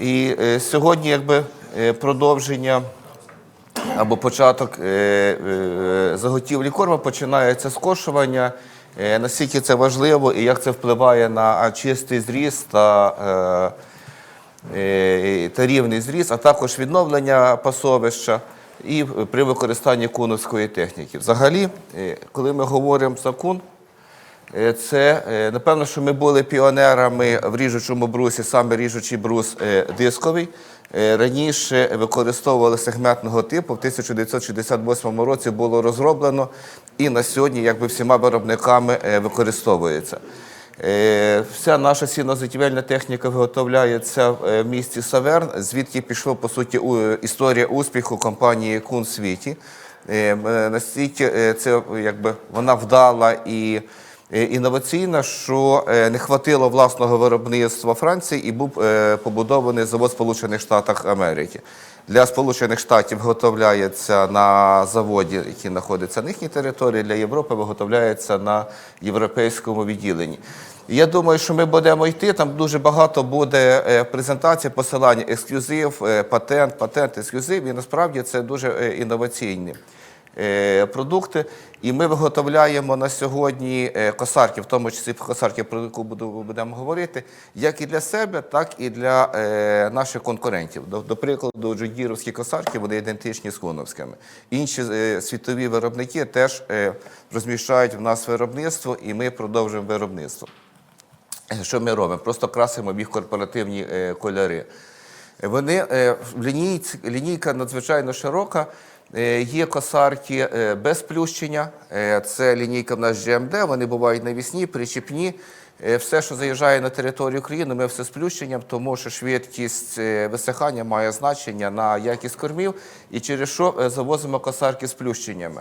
І е, сьогодні якби е, продовження або початок е, заготівлі корму починається з кошування. Е, Наскільки це важливо і як це впливає на чистий зріст та, е, та рівний зріст, а також відновлення пасовища і при використанні куновської техніки. Взагалі, коли ми говоримо за кун, Це е, напевно, що ми були піонерами в ріжучому брусі, саме ріжучий брус е, дисковий. Е, Раніше використовували сегментного типу. В 1968 році було розроблено і на сьогодні, якби всіма виробниками е, використовується. Е, Вся наша сінозатівельна техніка виготовляється е, в місті Саверн, звідки пішла по суті історія успіху компанії Кун світі. Е, е, Настільки е, це якби вона вдала і е, інноваційна, що е, не хватило власного виробництва Франції і був е, побудований завод Сполучених Штатах Америки. Для Сполучених Штатів виготовляється на заводі, який знаходиться на їхній території, для Європи виготовляється на європейському відділенні. Я думаю, що ми будемо йти. Там дуже багато буде е, презентацій, посилання, ексклюзив, е, патент, патент, ексклюзив. І насправді це дуже е, інноваційні е, продукти. І ми виготовляємо на сьогодні е, косарки, в тому числі косарки, про яку будемо говорити, як і для себе, так і для е, наших конкурентів. До, прикладу, джундіровські косарки вони ідентичні з куновськими. Інші е, світові виробники теж е, розміщають в нас виробництво, і ми продовжуємо виробництво. Е, Що ми робимо? Просто красимо їх корпоративні е, кольори. Вони е, лінійка надзвичайно широка. Е, Є косарки е, без плющення. Е, Це лінійка в нас GMD, вони бувають навісні, причіпні. Все, що заїжджає на територію України, ми все з плющенням, тому що швидкість висихання має значення на якість кормів, і через що завозимо косарки з плющеннями.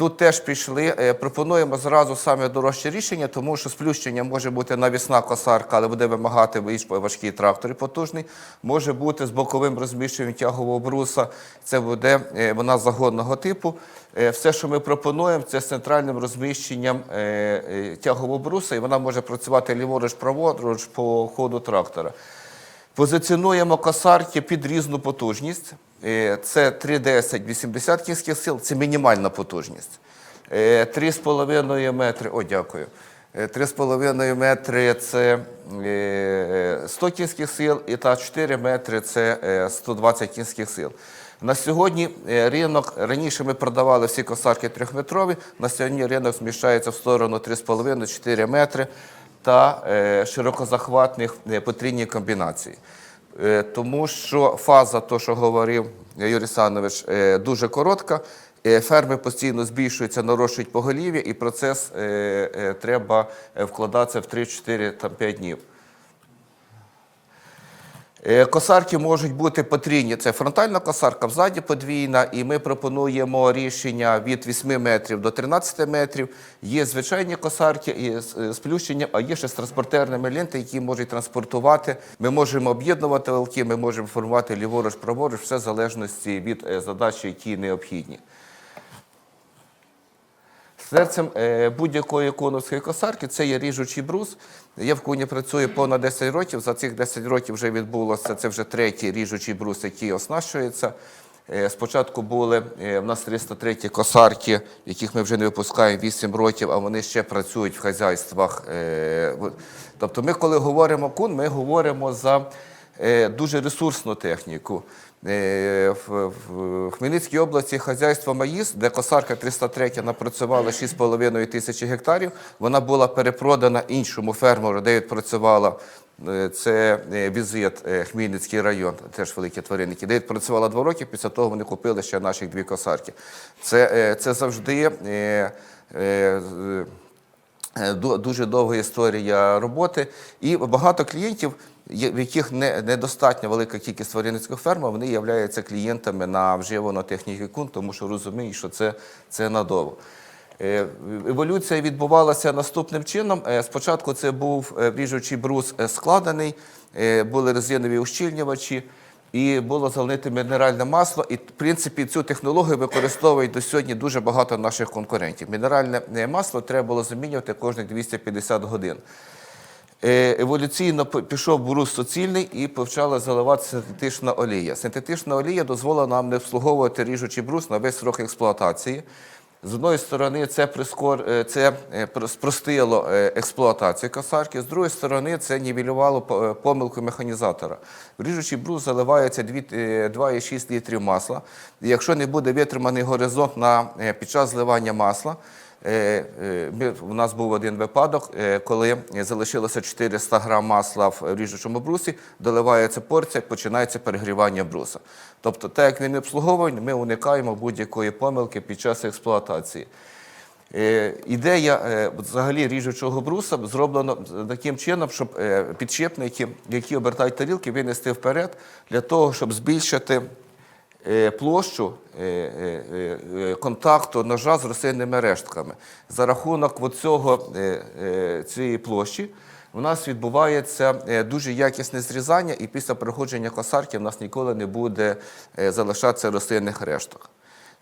Тут теж пішли, е, пропонуємо зразу саме дорожче рішення, тому що сплющення може бути навісна косарка, але буде вимагати більш важкий трактор і потужний. Може бути з боковим розміщенням тягового бруса. Це буде е, вона загонного типу. Е, Все, що ми пропонуємо, це з центральним розміщенням тягового бруса, і вона може працювати ліворуч, праворуч по ходу трактора. Позиціонуємо косарки під різну потужність. Е, Це 3,10 80 кінських сил, це мінімальна потужність. Е, 3,5 метри, о, дякую. Е, 3,5 метри це е, 100 кінських сил, і та 4 метри це е, 120 кінських сил. На сьогодні е, ринок, раніше ми продавали всі косарки трьохметрові, на сьогодні ринок зміщається в сторону 3,5-4 метри та е, широкозахватних е, комбінацій. комбінації. Е, Тому що фаза, то, що говорив Юрій Санович, дуже коротка. Ферми постійно збільшуються, нарощують поголів'я, і процес треба вкладатися в 3-4-5 днів. Е, Косарки можуть бути потрійні. Це фронтальна косарка, взаді подвійна, і ми пропонуємо рішення від 8 метрів до 13 метрів. Є звичайні косарки з е, сплющенням, а є ще з транспортерними ленти, які можуть транспортувати. Ми можемо об'єднувати валки, ми можемо формувати ліворуч, праворуч, все в залежності від е, задачі, які необхідні. Серцем е, будь-якої коновської косарки це є ріжучий брус. Я в куні працюю понад 10 років. За цих 10 років вже відбулося це вже третій ріжучий брус, який оснащується. Е, Спочатку були е, в нас 303 косарки, яких ми вже не випускаємо 8 років, а вони ще працюють в хазяйствах. Тобто, ми, коли говоримо кун, ми говоримо за дуже ресурсну техніку. Е, В Хмельницькій області хазяйство Маїс, де косарка 303 напрацювала 6,5 тисячі гектарів. Вона була перепродана іншому фермеру, де відпрацювала. е, Це е, візит Хмельницький район, теж великі тваринники. Де відпрацювала два роки, після того вони купили ще наших дві косарки. Це, це завжди. дуже довга історія роботи. І багато клієнтів, в яких не, недостатньо велика кількість тваринницьких ферм, вони являються клієнтами на вживану техніку кун, тому що розуміють, що це, це надовго. Е, Еволюція відбувалася наступним чином. Е, Спочатку це був е, ріжучий брус складений, були резинові ущільнювачі, і було залите мінеральне масло. І, в принципі, цю технологію використовують до сьогодні дуже багато наших конкурентів. Мінеральне масло треба було замінювати кожних 250 годин. Е, Еволюційно пішов брус суцільний і почала заливатися синтетична олія. Синтетична олія дозволила нам не обслуговувати ріжучий брус на весь срок експлуатації. З одної сторони, це, прискор... е, це е, спростило експлуатацію косарки, з другої сторони, це нівелювало помилку механізатора. Ріжучий брус заливається е, 2,6 літрів масла. І якщо не буде витриманий горизонт на, під час зливання масла, у нас був один випадок, е, коли залишилося 400 грам масла в ріжучому брусі, доливається порція, починається перегрівання бруса. Тобто, так як він не обслуговуваний, ми уникаємо будь-якої помилки під час експлуатації. Е, Ідея е, взагалі ріжучого бруса зроблена таким чином, щоб е, підшипники, які обертають тарілки, винести вперед для того, щоб збільшити е, площу е, е, е, контакту ножа з рослинними рештками. За рахунок от цього, е, е, цієї площі у нас відбувається е, дуже якісне зрізання, і після проходження косарки в нас ніколи не буде е, залишатися рослинних решток.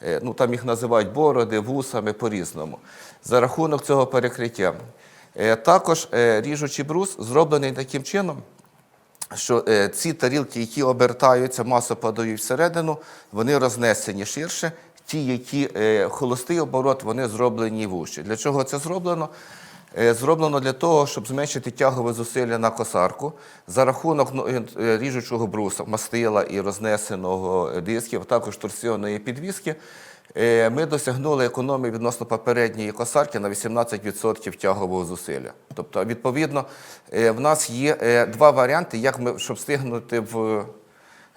Е, Ну, там їх називають бороди, вусами по-різному. За рахунок цього перекриття. Е, Також е, ріжучий брус зроблений таким чином, що е, ці тарілки, які обертаються, масу подають всередину, вони рознесені ширше. Ті, які е, холостий оборот, вони зроблені вужче. Для чого це зроблено? Е, Зроблено для того, щоб зменшити тягове зусилля на косарку за рахунок ну, ріжучого бруса, мастила і рознесеного дисків, а також торсіонної підвіски. Е, Ми досягнули економії відносно попередньої косарки на 18% тягового зусилля. Тобто, відповідно, е, в нас є е, два варіанти, як ми, щоб встигнути в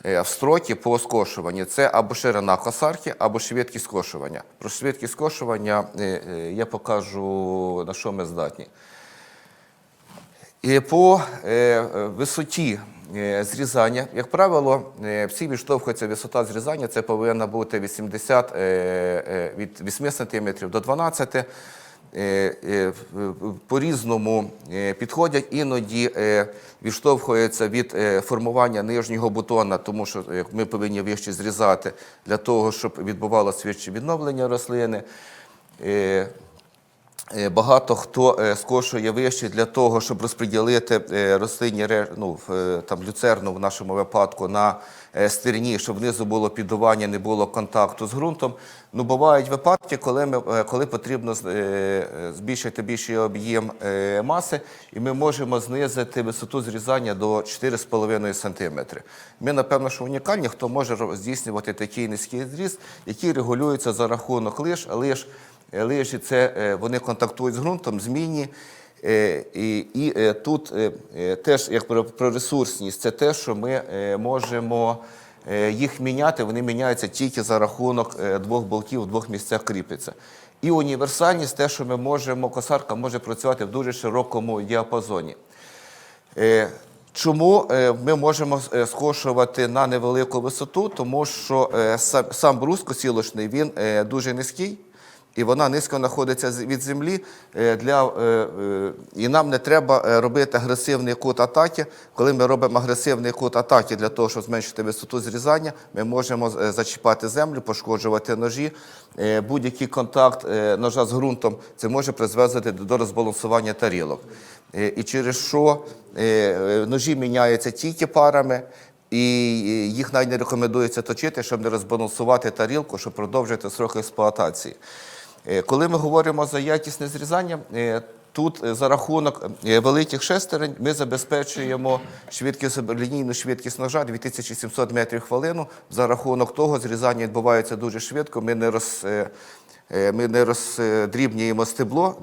в строки по скошуванню. Це або ширина косарки, або швидкість скошування. Про швидкість скошування я покажу, на що ми здатні. І по висоті зрізання, як правило, е, всі відштовхуються висота зрізання, це повинна бути 80 е, е, від 8 см до 12 е, е, По-різному е, підходять, іноді е, відштовхуються від е, формування нижнього бутона, тому що е, ми повинні вище зрізати для того, щоб відбувалося швидше відновлення рослини. Е, Багато хто е, скошує вище для того, щоб розподілити е, рослинні ну, там, люцерну в нашому випадку на стерні, щоб внизу було піддування, не було контакту з ґрунтом. Ну, бувають випадки, коли, ми, коли потрібно збільшити більший об'єм маси, і ми можемо знизити висоту зрізання до 4,5 см. Ми, напевно, що унікальні, хто може здійснювати такий низький зріз, який регулюється за рахунок лиш, лиш Лижі це е, вони контактують з ґрунтом, змінні. Е, І, і е, тут е, е, теж як про, ресурсність, це те, що ми е, можемо е, їх міняти. Вони міняються тільки за рахунок е, двох болтів в двох місцях кріпиться. І універсальність те, що ми можемо, косарка може працювати в дуже широкому діапазоні. Е, Чому е, ми можемо е, скошувати на невелику висоту? Тому що е, сам, брус косілочний він е, дуже низький. І вона низько знаходиться від землі, е, для, е, е, і нам не треба робити агресивний кут атаки. Коли ми робимо агресивний кут атаки для того, щоб зменшити висоту зрізання, ми можемо зачіпати землю, пошкоджувати ножі. Будь-який контакт ножа з ґрунтом це може призвести до розбалансування тарілок. І через що ножі міняються тільки парами, і їх навіть не рекомендується точити, щоб не розбалансувати тарілку, щоб продовжити срок експлуатації. Е, Коли ми говоримо за якісне зрізання, е, тут е, за рахунок великих шестерень ми забезпечуємо швидкість, лінійну швидкість ножа 2700 метрів хвилину. За рахунок того зрізання відбувається дуже швидко. Ми не роз, ми не роздрібнюємо стебло,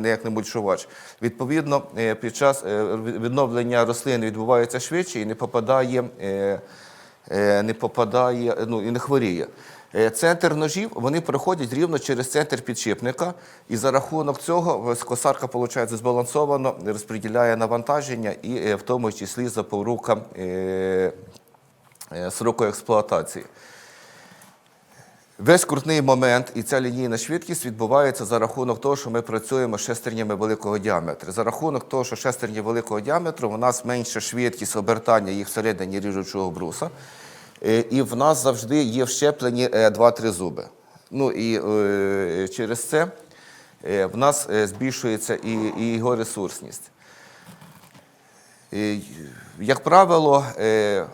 не як не мульчувач. Відповідно, під час відновлення рослин відбувається швидше і не попадає, не попадає, ну і не хворіє. Е, Центр ножів вони проходять рівно через центр підшипника, і за рахунок цього косарка виходить збалансовано, розподіляє навантаження і е, в тому числі запорука е, сроку експлуатації. Весь крутний момент і ця лінійна швидкість відбувається за рахунок того, що ми працюємо з шестернями великого діаметру. За рахунок того, що шестерні великого діаметру, у нас менша швидкість обертання їх всередині ріжучого бруса. Е, І в нас завжди є вщеплені 2-3 зуби. Ну і е, через це е, в нас е, збільшується і, і його ресурсність. Е, Як правило, е,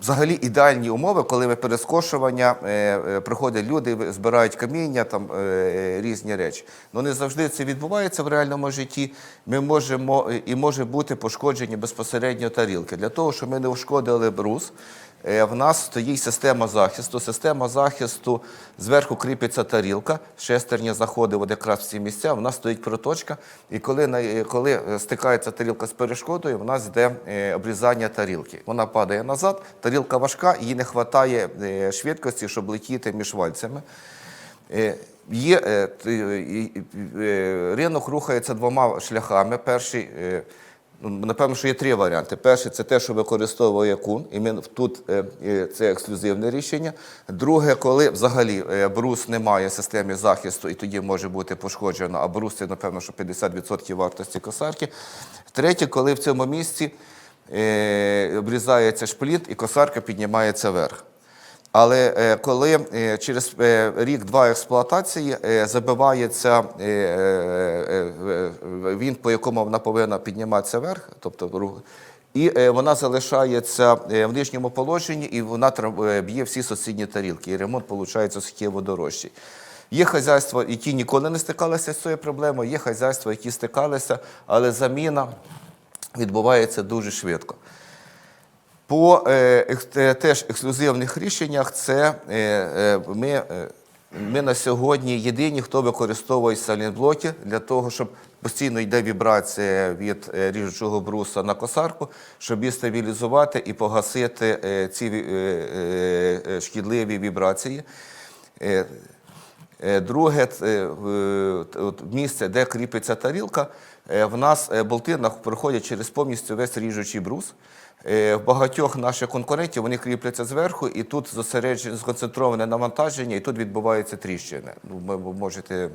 взагалі ідеальні умови, коли ми перед скошування е, е, приходять люди, збирають каміння, там е, різні речі. Ну не завжди це відбувається в реальному житті. Ми можемо е, і може бути пошкоджені безпосередньо тарілки. Для того, щоб ми не ушкодили брус, е, в нас стоїть система захисту. Система захисту зверху кріпиться тарілка, шестерня заходить от якраз в ці місця. В нас стоїть проточка, і коли, е, коли е, стикається тарілка з перешкодою, в нас йде е, обрізання тарілки. Вона падає назад, тарілка важка, їй не вистачає е, швидкості, щоб летіти між вальцями. Е, Є, е, е, е, ринок рухається двома шляхами. Перший, е, напевно, що є три варіанти. Перший це те, що використовує кун, і ми тут е, це ексклюзивне рішення. Друге, коли взагалі е, брус немає в системі захисту, і тоді може бути пошкоджено, а брус це, напевно, що 50% вартості косарки. Третє, коли в цьому місці е, обрізається шпліт і косарка піднімається вверх. Але е, коли е, через е, рік-два експлуатації забивається він, по якому вона повинна підніматися вверх, тобто і вона залишається в нижньому положенні, і вона б'є всі сусідні тарілки. І ремонт виходить суттєво дорожчий. Є хазяйства, які ніколи не стикалися з цією проблемою, є хазяйства, які стикалися, але заміна відбувається дуже швидко. По е, е, теж ексклюзивних рішеннях це е, ми, ми на сьогодні єдині, хто використовує салінблоки для того, щоб постійно йде вібрація від ріжучого бруса на косарку, щоб її стабілізувати і погасити ці шкідливі вібрації. Друге, місце, де кріпиться тарілка, в нас е, болти проходять через повністю весь ріжучий брус. Е, В багатьох наших конкурентів вони кріпляться зверху, і тут зосереджене сконцентроване навантаження, і тут відбуваються тріщини. Ну, ви можете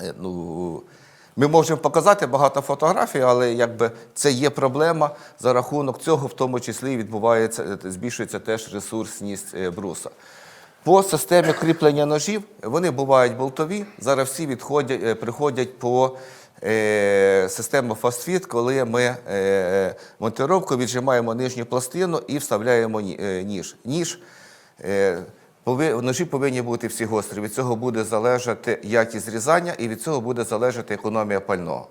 Е, Ну, ми можемо показати багато фотографій, але якби це є проблема. За рахунок цього, в тому числі, відбувається, е, збільшується теж ресурсність е, бруса. По системі кріплення ножів вони бувають болтові. Зараз всі відходять, е, приходять по е, систему фастфіт, коли ми е, монтировку віджимаємо нижню пластину і вставляємо е, ніж. Ніж е, Ножі повинні бути всі гострі. Від цього буде залежати якість зрізання і від цього буде залежати економія пального.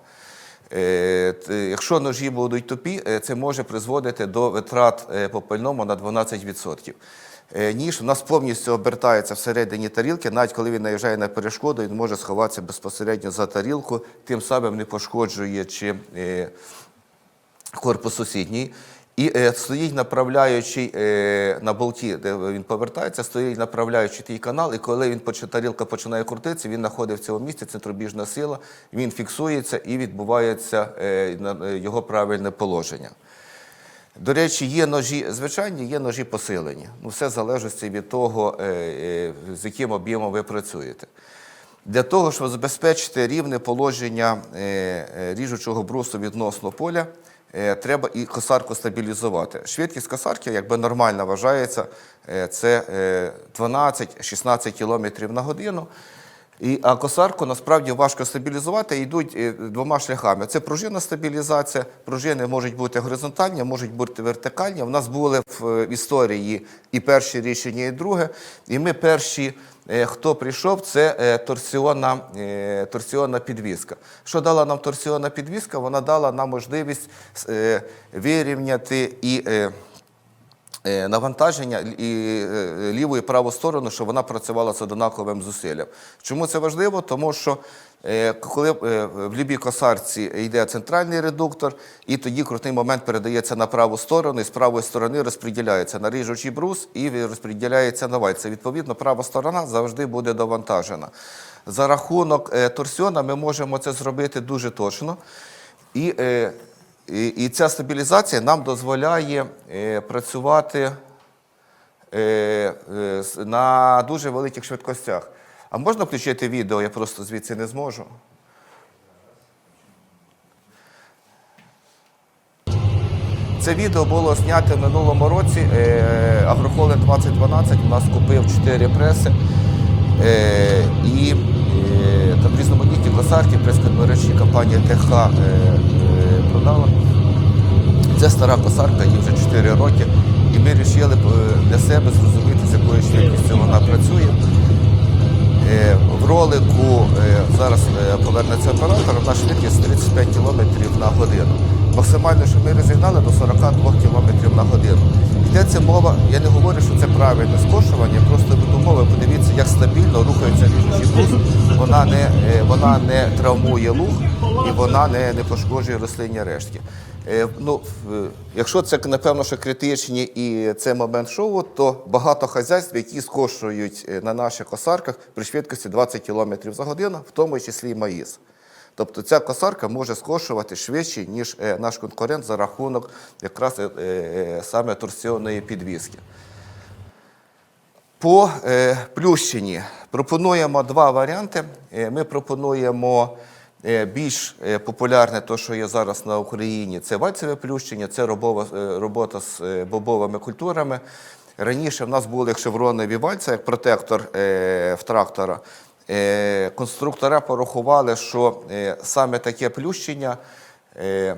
Е, Якщо ножі будуть тупі, е, це може призводити до витрат е, по пальному на 12%. Е, Ніж у нас повністю обертається всередині тарілки, навіть коли він наїжджає на перешкоду, він може сховатися безпосередньо за тарілку, тим самим не пошкоджуючи е, корпус сусідній. І е, стоїть направляючий е, на болті, де він повертається, стоїть направляючий той канал, і коли він тарілка починає крутитися, він знаходить в цьому місці центробіжна сила, він фіксується і відбувається е, е, його правильне положення. До речі, є ножі звичайні, є ножі посилені. Ну, все залежить від того, е, е, з яким об'ємом ви працюєте. Для того, щоб забезпечити рівне положення е, ріжучого брусу відносно поля, треба і косарку стабілізувати. Швидкість косарки, якби нормально вважається, це е, 12-16 км на годину. І, а косарку насправді важко стабілізувати, йдуть е, двома шляхами. Це пружинна стабілізація. Пружини можуть бути горизонтальні, можуть бути вертикальні. У нас були в е, історії і перші рішення, і друге. І ми перші, е, хто прийшов, це торсіонна, торсіонна підвіска. Що дала нам торсіонна підвіска? Вона дала нам можливість вирівняти і. Е, навантаження і е, ліву і праву сторону, щоб вона працювала з однаковим зусиллям. Чому це важливо? Тому що е, коли в любій косарці йде центральний редуктор, і тоді крутий момент передається на праву сторону, і з правої сторони розподіляється на ріжучий брус і розподіляється на вальце. Відповідно, права сторона завжди буде довантажена. За рахунок торсіона ми можемо це зробити дуже точно. І, і, і ця стабілізація нам дозволяє е, працювати е, е, на дуже великих швидкостях. А можна включити відео, я просто звідси не зможу. Це відео було знято в минулому році. Е, Агрохолен 2012 у нас купив 4 преси. Е, і е, там різноманітні косарки, прес-мережі компанія ТХ е, е, продала. Це стара косарка, їй вже 4 роки. І ми вирішили е, для себе зрозуміти, з якою швидкістю вона працює. Е, В ролику е, зараз повернеться оператор, на швидкість 35 км на годину. Максимально, що ми розігнали до 42 км на годину. Йдеться мова, я не говорю, що це правильне скошування, просто веду мову, подивіться, як стабільно рухається ріжучий брус. Вона не, вона не травмує луг і вона не, не пошкоджує рослинні рештки. Е, Ну, в- якщо це напевно, що критичні і це момент шоу, то багато хазяйств, які скошують е, на наших косарках при швидкості 20 км за годину, в тому числі і маїс. Тобто ця косарка може скошувати швидше, ніж е, наш конкурент за рахунок якраз е, е, саме торсіонної підвіски. По е, Плющині пропонуємо два варіанти. Е, Ми пропонуємо е, більш е, популярне, те, що є зараз на Україні, це вальцеве плющення, це робова, е, робота з е, бобовими культурами. Раніше в нас були шевронові вальці, як протектор е, в трактора. Е, Конструктора порахували, що е, саме таке плющення. е,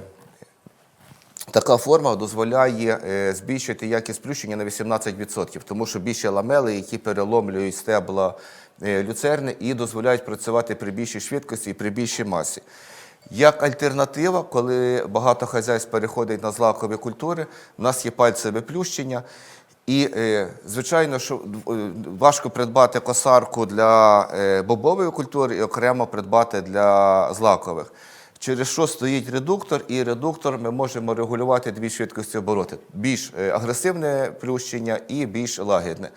Така форма дозволяє е, збільшити якість плющення на 18%, тому що більше ламели, які переломлюють стебла е, люцерни і дозволяють працювати при більшій швидкості і при більшій масі. Як альтернатива, коли багато хазяйств переходить на злакові культури, в нас є пальцеве плющення. І, е, звичайно, що е, важко придбати косарку для е, бобової культури і окремо придбати для злакових. Через що стоїть редуктор, і редуктор ми можемо регулювати дві швидкості обороти: більш е, агресивне плющення і більш лагідне.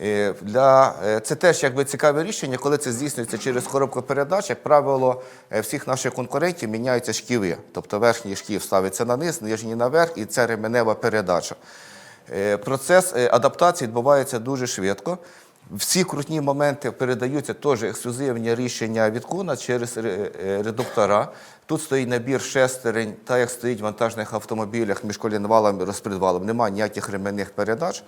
Е, Для, е, це теж якби цікаве рішення, коли це здійснюється через коробку передач. Як правило, е, всіх наших конкурентів міняються шківи. Тобто верхній шків ставиться на низ, нижній наверх, і це ременева передача. Процес адаптації відбувається дуже швидко. Всі крутні моменти передаються теж ексклюзивні рішення від куна через е, редуктора. Тут стоїть набір шестерень, так як стоїть в вантажних автомобілях між колінвалом і розпредвалом. Немає ніяких ременних передач.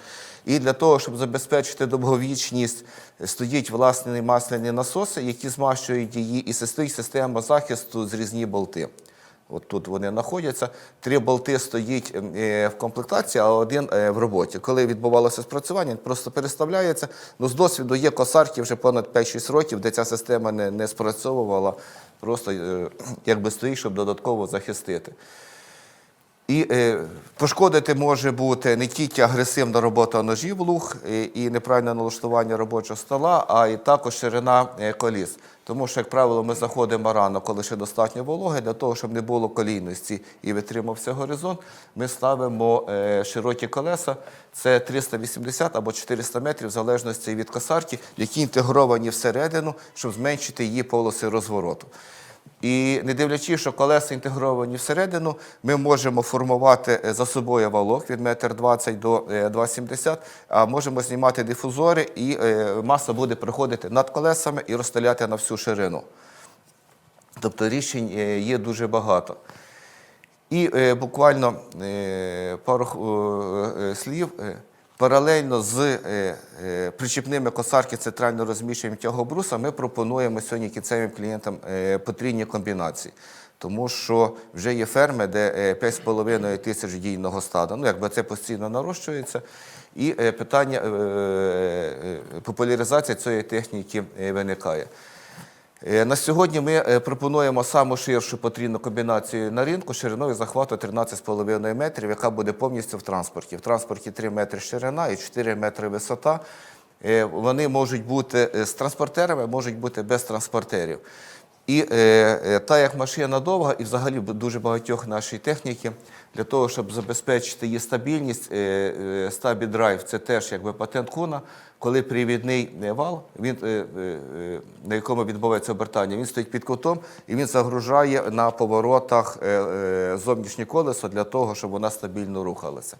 І для того, щоб забезпечити довговічність, стоїть власні масляні насоси, які змащують її, і стоїть система захисту зрізні болти. От тут вони знаходяться. Три болти стоїть е, в комплектації, а один е, в роботі. Коли відбувалося спрацювання, він просто переставляється. Ну, з досвіду є косарки вже понад 5-6 років, де ця система не, не спрацьовувала, просто е, якби стоїть, щоб додатково захистити. І е, пошкодити може бути не тільки агресивна робота ножів луг е, і неправильне налаштування робочого стола, а й також ширина е, коліс. Тому що, як правило, ми заходимо рано, коли ще достатньо вологи, для того, щоб не було колійності і витримався горизонт, ми ставимо е, широкі колеса. Це 380 або 400 метрів, в залежності від косарки, які інтегровані всередину, щоб зменшити її полоси розвороту. І не дивлячись, що колеса інтегровані всередину, ми можемо формувати е, за собою валок від 1,20 м до е, 2,70 м, а можемо знімати дифузори, і е, маса буде проходити над колесами і розстріляти на всю ширину. Тобто рішень е, є дуже багато. І е, буквально е, пару е, е, слів. Паралельно з е, е, причіпними косарки центрально розміщенням тягобруса ми пропонуємо сьогодні кінцевим клієнтам е, потрійні комбінації. Тому що вже є ферми, де е, 5,5 тисяч дійного стада. Ну, якби це постійно нарощується. І питання популяризації цієї техніки виникає. Е, На сьогодні ми е, пропонуємо саму ширшу потрібну комбінацію на ринку шириною захвату 13,5 метрів, яка буде повністю в транспорті. В транспорті 3 метри ширина і 4 метри висота. Е, Вони можуть бути з транспортерами, можуть бути без транспортерів. І е, е, та як машина довга, і взагалі дуже багатьох нашої техніки, для того, щоб забезпечити її стабільність, е, е, стабі драйв це теж якби патент куна. Коли привідний е, вал, він, е, е, на якому відбувається обертання, він стоїть під кутом і він загружає на поворотах е, е, зовнішнє колесо для того, щоб вона стабільно рухалася.